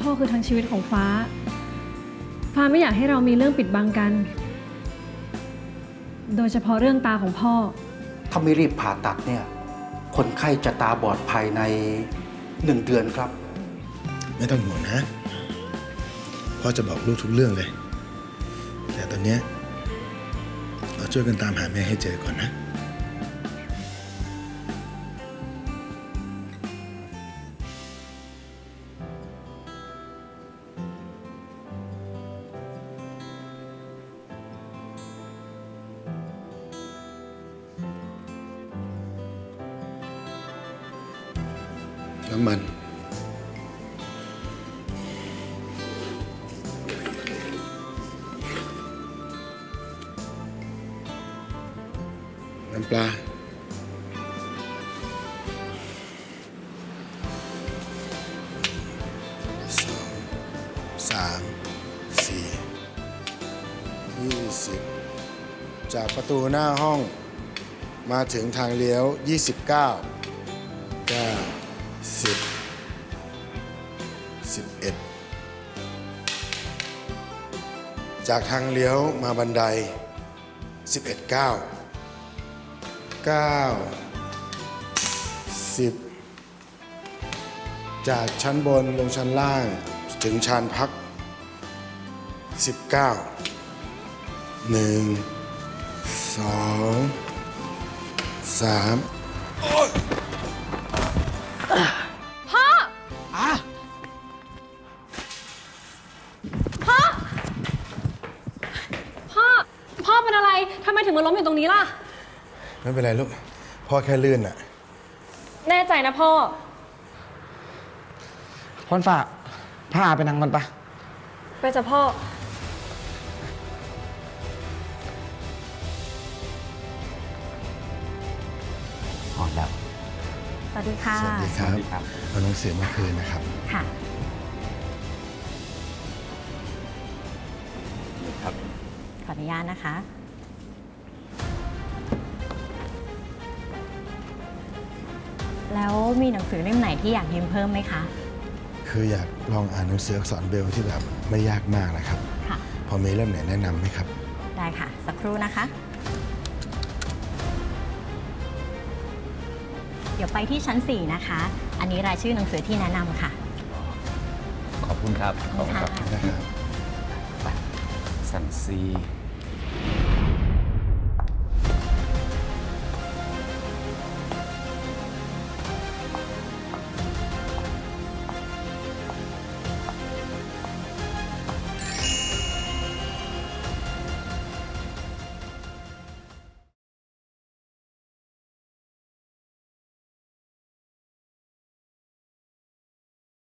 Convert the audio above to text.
พ่อคือทั้งชีวิตของฟ้า ฟ้าไม่อยากให้เรามีเรื่องปิดบังกัน โดยเฉพาะเรื่องตาของพ่อ ถ้าไม่รีบผ่าตัดเนี่ย คนไข้จะตาบอดภายในหนึ่งเดือนครับ ไม่ต้องห่วงนะ พ่อจะบอกลูกทุกเรื่องเลย แต่ตอนเนี้ยเราช่วยกันตามหาแม่ให้เจอก่อนนะ น้ำมัน น้ำปลา สอง สาม สี่ ยี่สิบ จากประตูหน้าห้องมาถึงทางเลี้ยว 29 9 10 11จากทางเลี้ยวมาบันได11 9 9 10จากชั้นบนลงชั้นล่างถึงชานพัก 19 1 2 3 พ่อ พ่อเป็นอะไร ทำไมถึงมาล้มอยู่ตรงนี้ล่ะ ไม่เป็นไรลูก พ่อแค่ลื่นอะแน่ใจนะพ่อ พรฝากพาไปนั่งมันปะไปจ้ะพ่อพอแล้ว สวัสดีค่ะ สวัสดีครับเอาหนังสือมาคืนนะครับค่ะครับขออนุญาตนะคะ แล้วมีหนังสือเล่มไหนที่อยากยืมเพิ่มไหมคะ คืออยากลองอ่านหนังสืออักษรเบลที่แบบไม่ยากมากนะครับ ค่ะ พอมีเล่มไหนแนะนำไหมครับ ได้ค่ะ สักครู่นะคะ ดี๋ยวไปที่ชั้น 4 นะคะ อันนี้รายชื่อหนังสือที่แนะนำค่ะ ขอบคุณครับขอบคุณครับค่ะนะครับสันซี